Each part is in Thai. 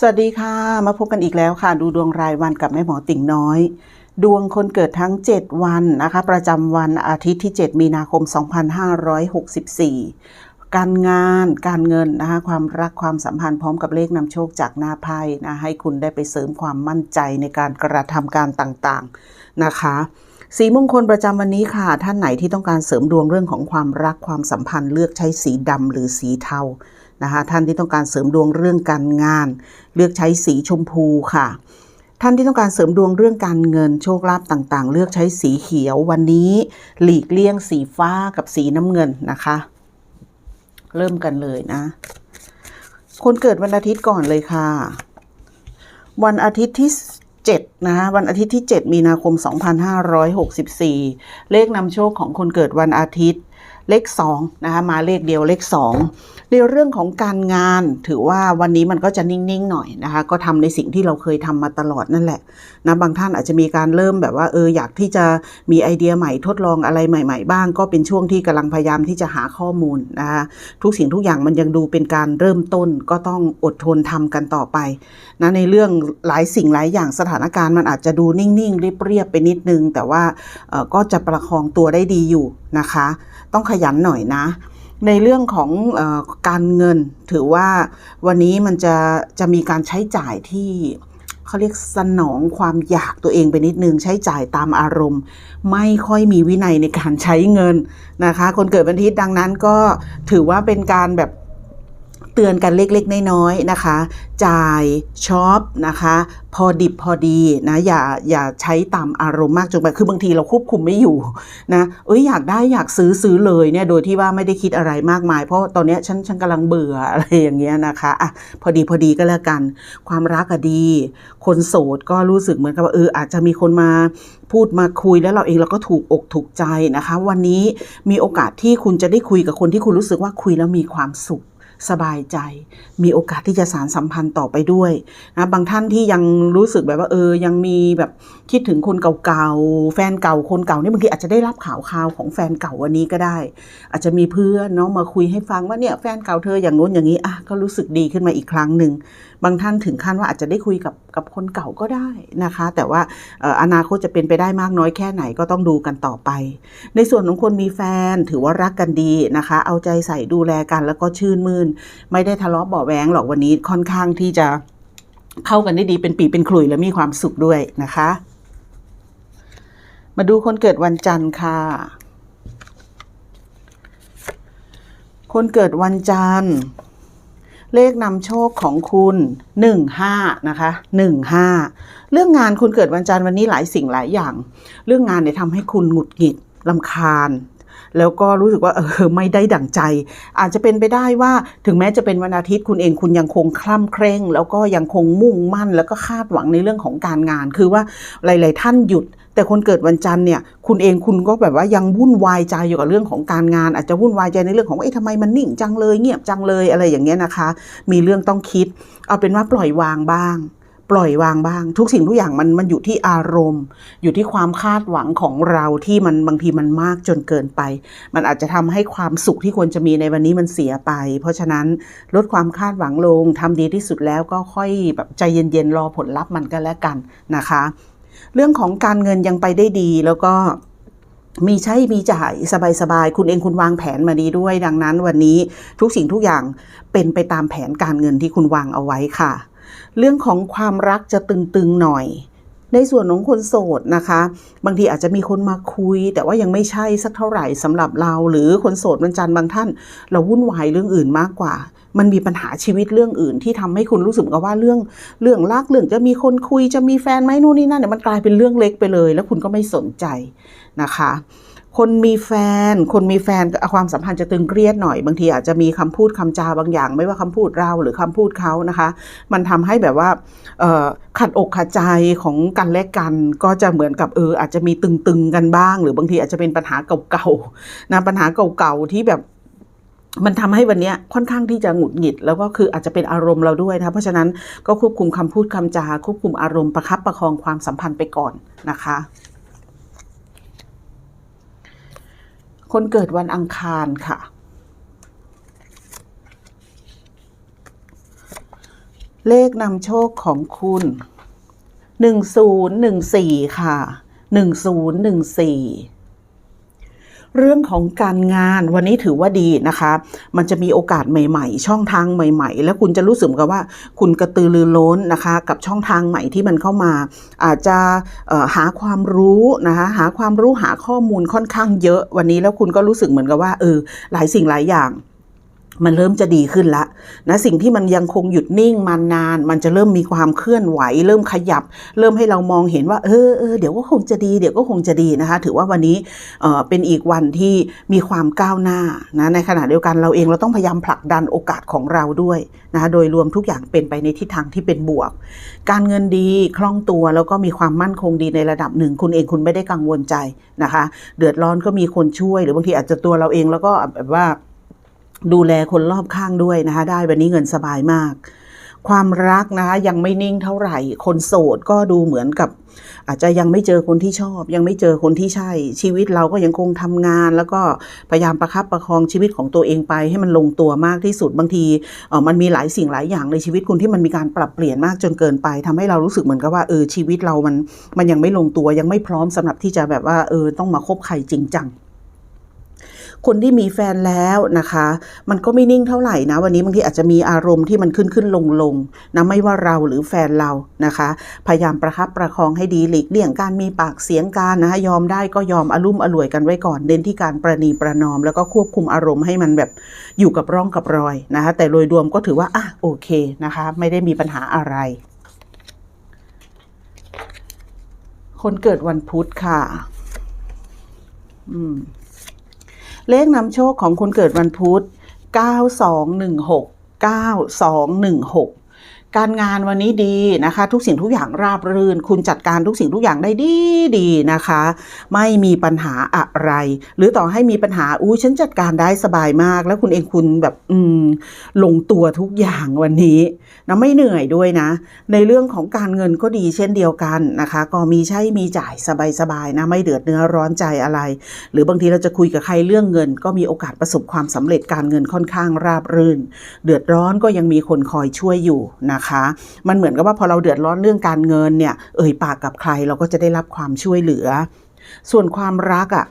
สวัสดีค่ะ มาพบกันอีกแล้วค่ะ ดูดวงรายวันกับแม่หมอติ่งน้อย ดวงคนเกิดทั้ง 7 วันนะคะ ประจำวันอาทิตย์ที่ 7 มีนาคม 2564 การงานการเงินนะคะความรักความสัมพันธ์พร้อมกับเลขนำโชคจากหน้าไพ่นะให้คุณได้ไปเสริมความมั่นใจในการกระทำการต่างๆนะคะสีมงคลประจำวันนี้ค่ะ ท่านไหนที่ต้องการเสริมดวงเรื่องของความรักความสัมพันธ์เลือกใช้สีดำหรือสีเทา นะคะท่านที่ต้องการเสริมดวงเรื่องการงาน เลือกใช้สีชมพูค่ะ ท่านที่ต้องการเสริมดวงเรื่องการเงินโชคลาภต่างๆ เลือกใช้สีเขียววันนี้ หลีกเลี่ยงสีฟ้ากับสีน้ำเงินนะคะ เริ่มกันเลยนะ คนเกิดวันอาทิตย์ก่อนเลยค่ะ วันอาทิตย์ที่7นะคะวันอาทิตย์ที่ 7 มีนาคม 2564 เลขนำโชคของคนเกิดวันอาทิตย์ เลข2นะคะมาเลขเดียวเลข 2 ในเรื่องของการงานถือว่าวันนี้มันก็จะนิ่งๆหน่อยนะคะ ก็ทำในสิ่งที่เราเคยทำมาตลอดนั่นแหละนะบางท่านอาจจะมีการเริ่มแบบว่าเอออยากที่จะมีไอเดียใหม่ทดลองอะไรใหม่ ๆ บ้าง ก็เป็นช่วงที่กำลังพยายามที่จะหาข้อมูลนะคะทุกสิ่งทุกอย่างมันยังดูเป็นการเริ่มต้นก็ต้องอดทนทำกันต่อไปนะในเรื่องหลายสิ่งหลายอย่างสถานการณ์มันอาจจะดูนิ่งๆเรียบๆไปนิดนึง แต่ว่าเออก็จะประคองตัวได้ดีอยู่นะคะ ต้องขยันหน่อยนะ ในเรื่องของออการเงินถือว่าวันนี้มันจะจะมีการใช้จ่ายที่เขาเรียกสนองความอยากตัวเองไปนิดนึง ใช้จ่ายตามอารมณ์ ไม่ค่อยมีวินัยในการใช้เงินนะคะ คนเกิดวันอาทิตย์ดังนั้นก็ถือว่าเป็นการแบบ เตือนกันเล็กๆ น้อยๆนะคะ จ่ายช็อปนะคะ พอดิบพอดีนะอย่าอย่าใช้ตามอารมณ์มากจนไปคือบางทีเราควบคุมไม่อยู่นะเอ้ยอยากได้อยากซื้อซื้อเลยเนี่ยโดยที่ว่าไม่ได้คิดอะไรมากมาย เพราะตอนนี้ฉันฉันกำลังเบื่ออะไรอย่างเงี้ยนะคะอะพอดีพอดีก็แล้วกัน ความรักอะดี คนโสดก็รู้สึกเหมือนกับว่าเอออาจจะมีคนมาพูดมาคุยแล้วเราเองเราก็ถูกอกถูกใจนะคะ วันนี้มีโอกาสที่คุณจะได้คุยกับคนที่คุณรู้สึกว่าคุยแล้วมีความสุข สบายใจ มีโอกาสที่จะสารสัมพันธ์ต่อไปด้วยนะบางท่านที่ยังรู้สึกแบบว่าเออยังมีแบบคิดถึงคนเก่าๆแฟนเก่าคนเก่านี่บางทีอาจจะได้รับข่าวข่าวของแฟนเก่าวันนี้ก็ได้ อาจจะมีเพื่อนเนาะมาคุยให้ฟังว่าเนี่ยแฟนเก่าเธออย่างนู้นอย่างนี้อะก็รู้สึกดีขึ้นมาอีกครั้งหนึ่งบางท่านถึงขั้นว่าอาจจะได้คุยกับกับคนเก่าก็ได้นะคะ แต่ว่าเอ่ออนาคตจะเป็นไปได้มากน้อยแค่ไหนก็ต้องดูกันต่อไป ในส่วนของคนมีแฟนถือว่ารักกันดีนะคะ เอาใจใส่ดูแลกันแล้วก็ชื่นมื่นไม่ได้ทะเลาะเบาะแวงหรอกวันนี้ค่อนข้างที่จะเข้ากันได้ดีเป็นปีเป็นขลุ่ยและมีความสุขด้วยนะคะ มาดูคนเกิดวันจันทร์ค่ะ คนเกิดวันจันทร์ เลขนำโชคของคุณ15นะคะ15เรื่องงานคุณเกิดวันจันทร์วันนี้หลายสิ่งหลายอย่าง เรื่องงานเนี่ยทำให้คุณหงุดหงิดลำคาญ แล้วก็รู้สึกว่าเออไม่ได้ดั่งใจ อาจจะเป็นไปได้ว่าถึงแม้จะเป็นวันอาทิตย์คุณเองคุณยังคงคล่ำเคร่ง แล้วก็ยังคงมุ่งมั่น แล้วก็คาดหวังในเรื่องของการงาน คือว่าหลาย ๆ ท่านหยุดแต่คนเกิดวันจันทร์เนี่ยคุณเองคุณก็แบบว่ายังวุ่นวายใจอยู่กับเรื่องของการงาน อาจจะวุ่นวายใจในเรื่องของเอ๊ะทำไมมันนิ่งจังเลย เงียบจังเลยอะไรอย่างเงี้ยนะคะ มีเรื่องต้องคิด เอาเป็นว่าปล่อยวางบ้าง ปล่อยวางบ้าง ทุกสิ่งทุกอย่างมันมันอยู่ที่อารมณ์ อยู่ที่ความคาดหวังของเราที่มันบางทีมันมากจนเกินไป มันอาจจะทำให้ความสุขที่ควรจะมีในวันนี้มันเสียไป เพราะฉะนั้นลดความคาดหวังลงทำดีที่สุดแล้วก็ค่อยแบบใจเย็นๆรอผลลัพธ์มันก็แล้วกันนะคะ เรื่องของการเงินยังไปได้ดีแล้วก็มีใช้ มีจ่าย สบายๆ คุณเองคุณวางแผนมาดีด้วย ดังนั้นวันนี้ทุกสิ่งทุกอย่างเป็นไปตามแผนการเงินที่คุณวางเอาไว้ค่ะ เรื่องของความรักจะตึงๆหน่อย ในส่วนของคนโสดนะคะ บางทีอาจจะมีคนมาคุย แต่ว่ายังไม่ใช่สักเท่าไหร่สำหรับเรา หรือคนโสดวันจันทร์บางท่าน เราวุ่นวายเรื่องอื่นมากกว่า มันมีปัญหาชีวิตเรื่องอื่น ที่ทำให้คุณรู้สึกกับว่าเรื่องเรื่องรักเรื่องจะมีคนคุยจะมีแฟนไหมนู่นนี่นั่นเนี่ยมันกลายเป็นเรื่องเล็กไปเลย แล้วคุณก็ไม่สนใจนะคะ คนมีแฟน คนมีแฟนความสัมพันธ์จะตึงเครียดหน่อยบางทีอาจจะมีคำพูดคำจาบางอย่าง ไม่ว่าคำพูดเราหรือคำพูดเขานะคะ มันทำให้แบบว่าขัดอกขัดใจของกันและกัน ก็จะเหมือนกับเอออาจจะมีตึงๆกันบ้าง หรือบางทีอาจจะเป็นปัญหาเก่าๆนะปัญหาเก่าๆที่แบบมันทำให้วันนี้ค่อนข้างที่จะหงุดหงิด แล้วก็คืออาจจะเป็นอารมณ์เราด้วยนะเพราะฉะนั้นก็ควบคุมคำพูดคำจา ควบคุมอารมณ์ประคับประคองความสัมพันธ์ไปก่อนนะคะ คนเกิดวันอังคารค่ะ เลขนำโชคของคุณ 1014 ค่ะ 1014 เรื่องของการงานวันนี้ถือว่าดีนะคะ มันจะมีโอกาสใหม่ๆ ช่องทางใหม่ ๆ แล้วคุณจะรู้สึกเหมือนกับว่าคุณกระตือรือร้นนะคะ กับช่องทางใหม่ที่มันเข้ามา อาจจะหาความรู้นะคะหาความรู้หาข้อมูลค่อนข้างเยอะวันนี้แล้วคุณก็รู้สึกเหมือนกับว่าเออหลายสิ่งหลายอย่าง มันเริ่มจะดีขึ้นละนะสิ่งที่มันยังคงหยุดนิ่งมานาน มันจะเริ่มมีความเคลื่อนไหว เริ่มขยับ เริ่มให้เรามองเห็นว่า เออเออเดี๋ยวก็คงจะดีเดี๋ยวก็คงจะดีนะคะ ถือว่าวันนี้เออเป็นอีกวันที่มีความก้าวหน้านะในขณะเดียวกันเราเองเราต้องพยายามผลักดันโอกาสของเราด้วยนะคะโดยรวมทุกอย่างเป็นไปในทิศทางที่เป็นบวก การเงินดีคล่องตัวแล้วก็มีความมั่นคงดีในระดับหนึ่ง คุณเองคุณไม่ได้กังวลใจนะคะ เดือดร้อนก็มีคนช่วย หรือบางทีอาจจะตัวเราเองแล้วก็แบบว่า ดูแลคนรอบข้างด้วยนะคะ ได้วันนี้เงินสบายมาก ความรักนะคะยังไม่นิ่งเท่าไหร่ คนโสดก็ดูเหมือนกับ อาจจะยังไม่เจอคนที่ชอบ ยังไม่เจอคนที่ใช่ ชีวิตเราก็ยังคงทำงาน แล้วก็พยายามประคับประคองชีวิตของตัวเองไป ให้มันลงตัวมากที่สุดบางทีเออมันมีหลายสิ่งหลายอย่างในชีวิตคุณที่มันมีการปรับเปลี่ยนมากจนเกินไปทำให้เรารู้สึกเหมือนกับว่าเออชีวิตเรามันมันยังไม่ลงตัวยังไม่พร้อมสำหรับที่จะแบบว่าเออต้องมาคบใครจริงจัง คนที่มีแฟนแล้วนะคะ มันก็ไม่นิ่งเท่าไหร่นะ วันนี้บางทีอาจจะมีอารมณ์ที่มันขึ้นขึ้นลงลงนะไม่ว่าเราหรือแฟนเรานะคะ พยายามประคับประคองให้ดีหลีกเลี่ยงการมีปากเสียงกันนะคะยอมได้ก็ยอมอารมุ่มอร่วยกันไว้ก่อนเน้นที่การประนีประนอม แล้วก็ควบคุมอารมณ์ให้มันแบบอยู่กับร่องกับรอยนะคะ แต่โดยรวมก็ถือว่าอะโอเคนะคะ ไม่ได้มีปัญหาอะไร คนเกิดวันพุธค่ะ อืม เลขนำโชคของคนเกิดวันพุธ 9216 9216 การงานวันนี้ดีนะคะ ทุกสิ่งทุกอย่างราบรื่น คุณจัดการทุกสิ่งทุกอย่างได้ดีดีนะคะ ไม่มีปัญหาอะไร หรือต่อให้มีปัญหาอู้ฉันจัดการได้สบายมาก แล้วคุณเองคุณแบบอืมลงตัวทุกอย่างวันนี้นะไม่เหนื่อยด้วยนะ ในเรื่องของการเงินก็ดีเช่นเดียวกันนะคะ ก็มีใช้มีจ่ายสบายๆนะไม่เดือดเนื้อร้อนใจอะไร หรือบางทีเราจะคุยกับใครเรื่องเงิน ก็มีโอกาสประสบความสำเร็จการเงินค่อนข้างราบรื่น เดือดร้อนก็ยังมีคนคอยช่วยอยู่นะคะ มันเหมือนกับว่าพอเราเดือดร้อนเรื่องการเงินเนี่ย เอ่ยปากกับใครเราก็จะได้รับความช่วยเหลือ ส่วนความรักอะ่ะ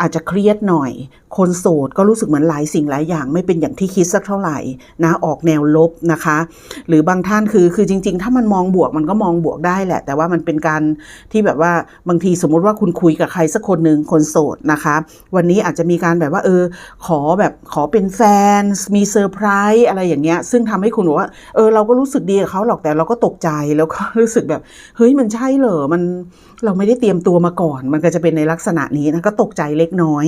อาจจะเครียดหน่อยคนโสดก็รู้สึกเหมือนหลายสิ่งหลายอย่างไม่เป็นอย่างที่คิดสักเท่าไหร่นะออกแนวลบนะคะ หรือบางท่านคือคือจริง ๆ ถ้ามันมองบวกมันก็มองบวกได้แหละ แต่ว่ามันเป็นการที่แบบว่าบางทีสมมติว่าคุณคุยกับใครสักคนหนึ่งคนโสดนะคะ วันนี้อาจจะมีการแบบว่าเออขอแบบขอเป็นแฟน มีเซอร์ไพรส์อะไรอย่างเงี้ยซึ่งทำให้คุณบอกว่าเออเราก็รู้สึกดีกับเขาหรอกแต่เราก็ตกใจแล้วก็รู้สึกแบบเฮ้ยมันใช่เหรอมันเราไม่ได้เตรียมตัวมาก่อน มันก็จะเป็นในลักษณะนี้นะก็ตกใจเล็กน้อย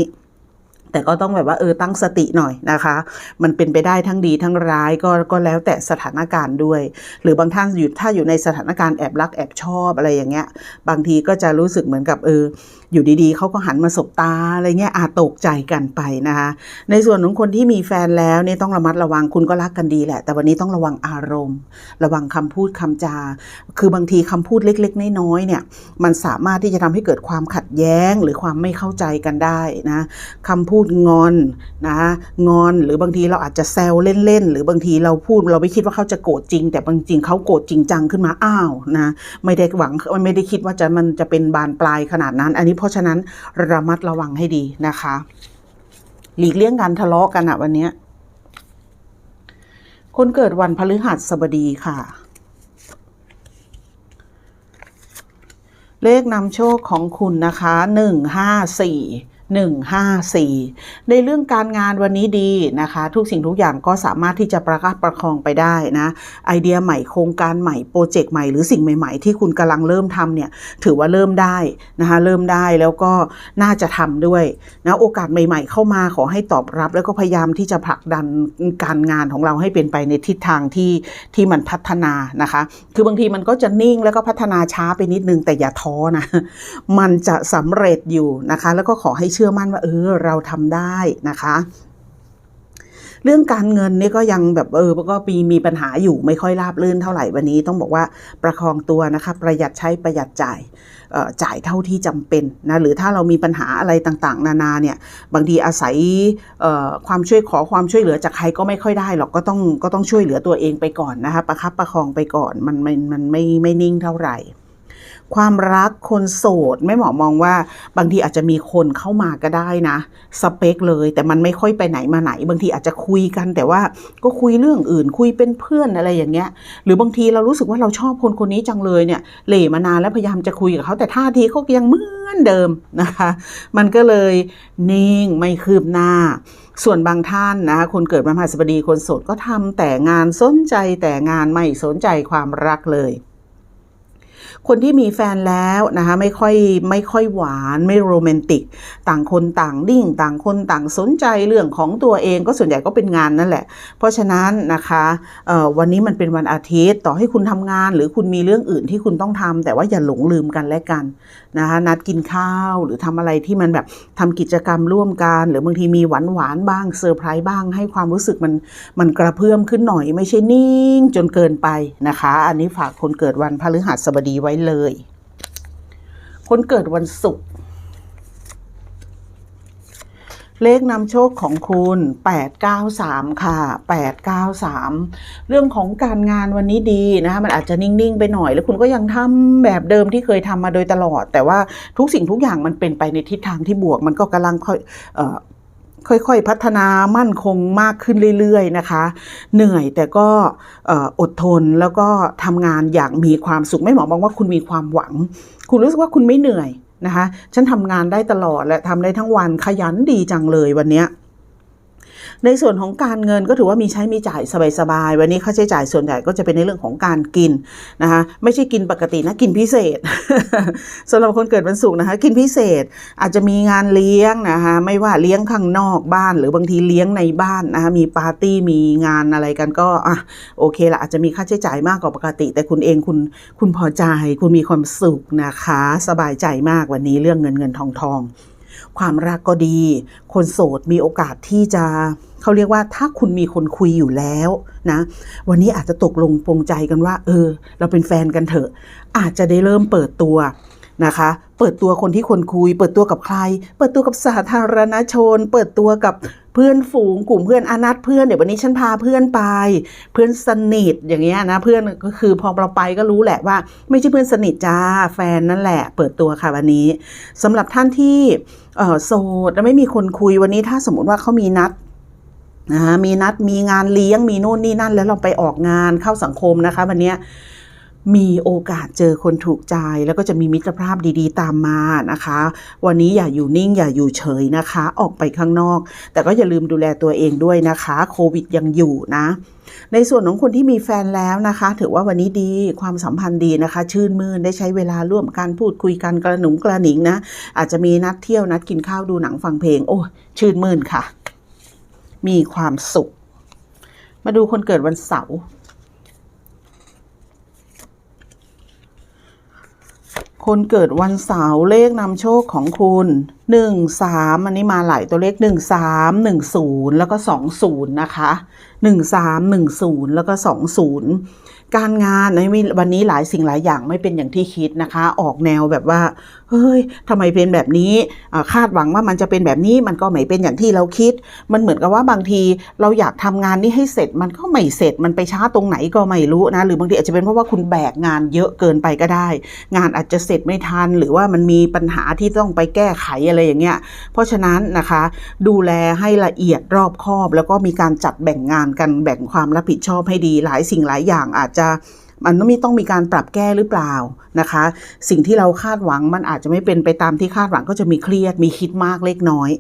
แต่ก็ต้องแบบว่าเออตั้งสติหน่อยนะคะ มันเป็นไปได้ทั้งดีทั้งร้ายก็ก็แล้วแต่สถานการณ์ด้วย หรือบางท่านอยู่ถ้าอยู่ในสถานการณ์แอบรักแอบชอบอะไรอย่างเงี้ย บางทีก็จะรู้สึกเหมือนกับเออ อยู่ดีๆเขาก็หันมาสบตาอะไรเงี้ยอาตกใจกันไปนะคะ ในส่วนของคนที่มีแฟนแล้วเนี่ยต้องระมัดระวังคุณก็รักกันดีแหละ แต่วันนี้ต้องระวังอารมณ์ ระวังคำพูดคำจา คือบางทีคำพูดเล็ก ๆ น้อยๆเนี่ยมันสามารถที่จะทำให้เกิดความขัดแย้งหรือความไม่เข้าใจกันได้นะคำพูดงอนนะงอนหรือบางทีเราอาจจะแซวเล่นๆหรือบางทีเราพูดเราไม่คิดว่าเขาจะโกรธจริง แต่บางจริงเขาโกรธจริงจังขึ้นมาอ้าวนะไม่ได้หวังไม่ได้คิดว่าจะมันจะเป็นบานปลายขนาดนั้น อันนี้เพราะฉะนั้นระมัดระวังให้ดีนะคะ หลีกเลี่ยงการทะเลาะกันอะวันนี้คนเกิดวันพฤหัสบดีค่ะ เลขนำโชคของคุณนะคะหนึ่งห้าสี่ หนึ่งห้าสี่ในเรื่องการงานวันนี้ดีนะคะ ทุกสิ่งทุกอย่างก็สามารถที่จะประคับประคองไปได้นะ ไอเดียใหม่โครงการใหม่โปรเจกต์ใหม่หรือสิ่งใหม่ ๆ ที่คุณกำลังเริ่มทำเนี่ยถือว่าเริ่มได้นะคะเริ่มได้แล้วก็น่าจะทำด้วยนะโอกาสใหม่ ๆ เข้ามาขอให้ตอบรับ แล้วก็พยายามที่จะผลักดันการงานของเราให้เป็นไปในทิศทางที่ที่มันพัฒนานะคะ คือบางทีมันก็จะนิ่งแล้วก็พัฒนาช้าไปนิดนึงแต่อย่าท้อนะมันจะสำเร็จอยู่นะคะ แล้วก็ขอให้เชื่อมั่นว่าเออเราทำได้นะคะเรื่องการเงินนี่ก็ยังแบบเออก็มีมีปัญหาอยู่ไม่ค่อยราบรื่นเท่าไหร่วันนี้ต้องบอกว่าประคองตัวนะคะประหยัดใช้ประหยัดจ่ายจ่ายเท่าที่จำเป็นนะหรือถ้าเรามีปัญหาอะไรต่างๆ นานาเนี่ยบางทีอาศัยความช่วยขอความช่วยเหลือจากใครก็ไม่ค่อยได้หรอกก็ต้องก็ต้องช่วยเหลือตัวเองไปก่อนนะคะประคับประคองไปก่อนมันมันมันไม่ไม่นิ่งเท่าไหร่ ความรักคนโสดไม่หมอมองว่า บางทีอาจจะมีคนเข้ามาก็ได้นะ สเปคเลย แต่มันไม่ค่อยไปไหนมาไหน บางทีอาจจะคุยกัน แต่ว่าก็คุยเรื่องอื่น คุยเป็นเพื่อนอะไรอย่างเงี้ย หรือบางทีเรารู้สึกว่าเราชอบคนคนนี้จังเลยเนี่ยเหล่มานานแล้วพยายามจะคุยกับเขาแต่ท่าทีเขายังเหมือนเดิมนะคะ มันก็เลยนิ่งไม่คืบหน้าส่วนบางท่านนะคะคนเกิดวันพฤหัสบดีคนโสดก็ทำแต่งานสนใจแต่งานไม่สนใจความรักเลย คนที่มีแฟนแล้วนะคะไม่ค่อยไม่ค่อยหวานไม่โรแมนติก ต่างคนต่างดิ่ง ต่างคนต่างสนใจเรื่องของตัวเองก็ส่วนใหญ่ก็เป็นงานนั่นแหละ เพราะฉะนั้นนะคะวันนี้มันเป็นวันอาทิตย์ ต่อให้คุณทำงาน หรือคุณมีเรื่องอื่นที่คุณต้องทำแต่ว่าอย่าหลงลืมกันและกันนะคะนัดกินข้าวหรือทำอะไรที่มันแบบทำกิจกรรมร่วมกัน หรือบางทีมีหวานหวานบ้างเซอร์ไพรส์บ้าง ให้ความรู้สึกมันมันกระเพื่อมขึ้นหน่อย ไม่ใช่นิ่งจนเกินไปนะคะ อันนี้ฝากคนเกิดวันพฤหัสบดีไว้เลย คนเกิดวันศุกร์เลขนำโชคของคุณ 893 ค่ะ 893 เรื่องของการงานวันนี้ดีนะคะมันอาจจะนิ่ง ๆ ไปหน่อย แล้วคุณก็ยังทำแบบเดิมที่เคยทำมาโดยตลอด แต่ว่าทุกสิ่งทุกอย่างมันเป็นไปในทิศทางที่บวก มันก็กำลังค่อยเอ่อ ค่อยๆพัฒนามั่นคงมากขึ้นเรื่อยๆนะคะ เหนื่อยแต่ก็เอ่ออดทนแล้วก็ทำงานอย่างมีความสุขไม่หมอมองว่าคุณมีความหวัง คุณรู้สึกว่าคุณไม่เหนื่อยนะคะ ฉันทำงานได้ตลอดและทำได้ทั้งวันขยันดีจังเลยวันเนี้ย ในส่วนของการเงินก็ถือว่ามีใช้มีจ่ายสบายๆวันนี้ค่าใช้จ่ายส่วนใหญ่ก็จะเป็นในเรื่องของการกินนะคะไม่ใช่กินปกตินะกินพิเศษสำหรับคนเกิดวันศุกร์นะคะ กินพิเศษอาจจะมีงานเลี้ยงนะคะไม่ว่าเลี้ยงข้างนอกบ้าน หรือบางทีเลี้ยงในบ้านนะคะมีปาร์ตี้มีงานอะไรกันก็อะโอเคละอาจจะมีค่าใช้จ่ายมากกว่าปกติ แต่คุณเองคุณคุณพอใจคุณมีความสุขนะคะ สบายใจมากวันนี้เรื่องเงินเงินทองทองความรักก็ดี คนโสดมีโอกาสที่จะ เขาเรียกว่าถ้าคุณมีคนคุยอยู่แล้วนะ วันนี้อาจจะตกลงปรงใจกันว่า เออ เราเป็นแฟนกันเถอะ อาจจะได้เริ่มเปิดตัวนะคะ เปิดตัวคนที่คนคุย เปิดตัวกับใคร เปิดตัวกับสาธารณชน เปิดตัวกับเพื่อนฝูงกลุ่มเพื่อนอานัดเพื่อนเดี๋ยววันนี้ฉันพาเพื่อนไป เพื่อนสนิทอย่างเงี้ยนะเพื่อนก็คือพอเราไปก็รู้แหละว่า ไม่ใช่เพื่อนสนิทจ้าแฟนนั่นแหละ เปิดตัวค่ะวันนี้สำหรับท่านที่โสดและไม่มีคนคุยวันนี้ถ้าสมมติว่าเขามีนัด นะคะมีนัดมีงานเลี้ยงมีโน่นนี่นั่น แล้วเราไปออกงานเข้าสังคมนะคะ วันนี้มีโอกาสเจอคนถูกใจ แล้วก็จะมีมิตรภาพดีๆ ตามมานะคะ วันนี้อย่าอยู่นิ่งอย่าอยู่เฉยนะคะ ออกไปข้างนอก แต่ก็อย่าลืมดูแลตัวเองด้วยนะคะ โควิดยังอยู่นะ ในส่วนของคนที่มีแฟนแล้วนะคะ ถือว่าวันนี้ดีความสัมพันธ์ดีนะคะ ชื่นมื่นได้ใช้เวลาร่วมกันพูดคุยกันกระหนุงกระหนิงนะ อาจจะมีนัดเที่ยวนัดกินข้าวดูหนังฟังเพลง โอ้ชื่นมื่นค่ะ มีความสุข มาดูคนเกิดวันเสาร์คนเกิดวันเสาร์เลขนำโชคของคุณ หนึ่งสามอันนี้มาหลายตัวเลขหนึ่งสามหนึ่งศูนย์แล้วก็สองศูนย์นะคะหนึ่งสามหนึ่งศูนย์แล้วก็สองศูนย์การงานในวันนี้หลายสิ่งหลายอย่างไม่เป็นอย่างที่คิดนะคะ ออกแนวแบบว่า เฮ้ยทำไมเป็นแบบนี้ คาดหวังว่ามันจะเป็นแบบนี้ มันก็ไม่เป็นอย่างที่เราคิด มันเหมือนกับว่าบางทีเราอยากทำงานนี้ให้เสร็จ มันก็ไม่เสร็จ มันไปช้าตรงไหนก็ไม่รู้นะ หรือบางทีอาจจะเป็นเพราะว่าคุณแบกงานเยอะเกินไปก็ได้ งานอาจจะเสร็จไม่ทัน หรือว่ามันมีปัญหาที่ต้องไปแก้ไขอะไรอย่างเงี้ย เพราะฉะนั้นนะคะ ดูแลให้ละเอียดรอบคอบ แล้วก็มีการจัดแบ่งงานกันแบ่งความรับผิดชอบให้ดีหลายสิ่งหลายอย่างอาจจะมันต้องมีต้องมีการปรับแก้หรือเปล่านะคะ สิ่งที่เราคาดหวังมันอาจจะไม่เป็นไปตามที่คาดหวังก็จะมีเครียด มีคิดมากเล็กน้อย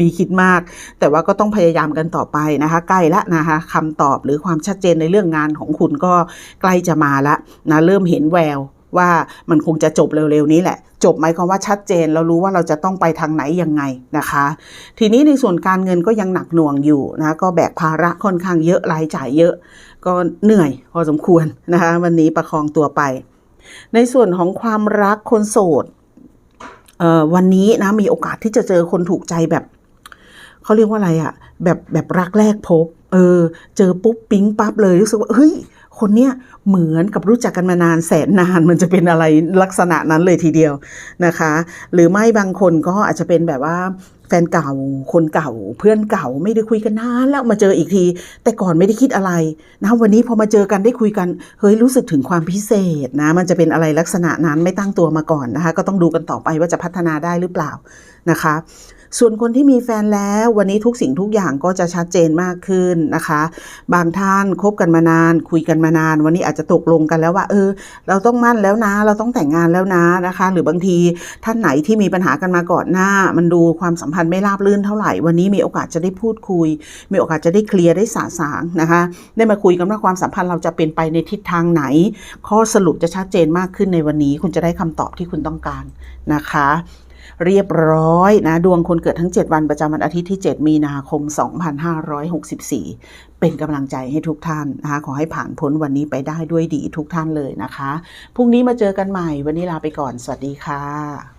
มีคิดมาก แต่ว่าก็ต้องพยายามกันต่อไปนะคะ ใกล้ละนะคะคำตอบหรือความชัดเจนในเรื่องงานของคุณก็ใกล้จะมาละนะเริ่มเห็นแวว ว่ามันคงจะจบเร็วๆนี้แหละ จบหมายความว่าชัดเจนเรารู้ว่าเราจะต้องไปทางไหนยังไงนะคะ ทีนี้ในส่วนการเงินก็ยังหนักหน่วงอยู่นะก็แบกภาระค่อนข้างเยอะรายจ่ายเยอะ ก็เหนื่อยพอสมควรนะคะวันนี้ประคองตัวไป ในส่วนของความรักคนโสดเอ่อวันนี้นะมีโอกาสที่จะเจอคนถูกใจแบบเขาเรียกว่าอะไรอะแบบแบบรักแรกพบ เออ เจอปุ๊บปิ๊งปั๊บเลยรู้สึกว่าเฮ้ย คนเนี้ยเหมือนกับรู้จักกันมานานแสนนานมันจะเป็นอะไรลักษณะนั้นเลยทีเดียวนะคะ หรือไม่บางคนก็อาจจะเป็นแบบว่าแฟนเก่า คนเก่า เพื่อนเก่าไม่ได้คุยกันนานแล้วมาเจออีกที แต่ก่อนไม่ได้คิดอะไรนะวันนี้พอมาเจอกันได้คุยกันเฮ้ยรู้สึกถึงความพิเศษนะ มันจะเป็นอะไรลักษณะนั้นไม่ตั้งตัวมาก่อนนะคะ ก็ต้องดูกันต่อไปว่าจะพัฒนาได้หรือเปล่านะคะ ส่วนคนที่มีแฟนแล้ววันนี้ทุกสิ่งทุกอย่างก็จะชัดเจนมากขึ้นนะคะ บางท่านคบกันมานาน คุยกันมานาน วันนี้อาจจะตกลงกันแล้วว่า เออ เราต้องมั่นแล้วนะ เราต้องแต่งงานแล้วนะนะคะ หรือบางทีท่านไหนที่มีปัญหากันมาก่อนหน้า มันดูความสัมพันธ์ไม่ราบรื่นเท่าไหร่ วันนี้มีโอกาสจะได้พูดคุย มีโอกาสจะได้เคลียร์ได้สะสางนะคะ ได้มาคุยกันว่าความสัมพันธ์เราจะเป็นไปในทิศทางไหน ข้อสรุปจะชัดเจนมากขึ้นในวันนี้ คุณจะได้คำตอบที่คุณต้องการนะคะ เรียบร้อยนะ ดวงคนเกิดทั้ง 7 วันประจำวันอาทิตย์ที่ 7 มีนาคม 2564 เป็นกำลังใจให้ทุกท่านนะคะขอให้ผ่านพ้นวันนี้ไปได้ด้วยดีทุกท่านเลยนะคะ พรุ่งนี้มาเจอกันใหม่วันนี้ลาไปก่อน สวัสดีค่ะ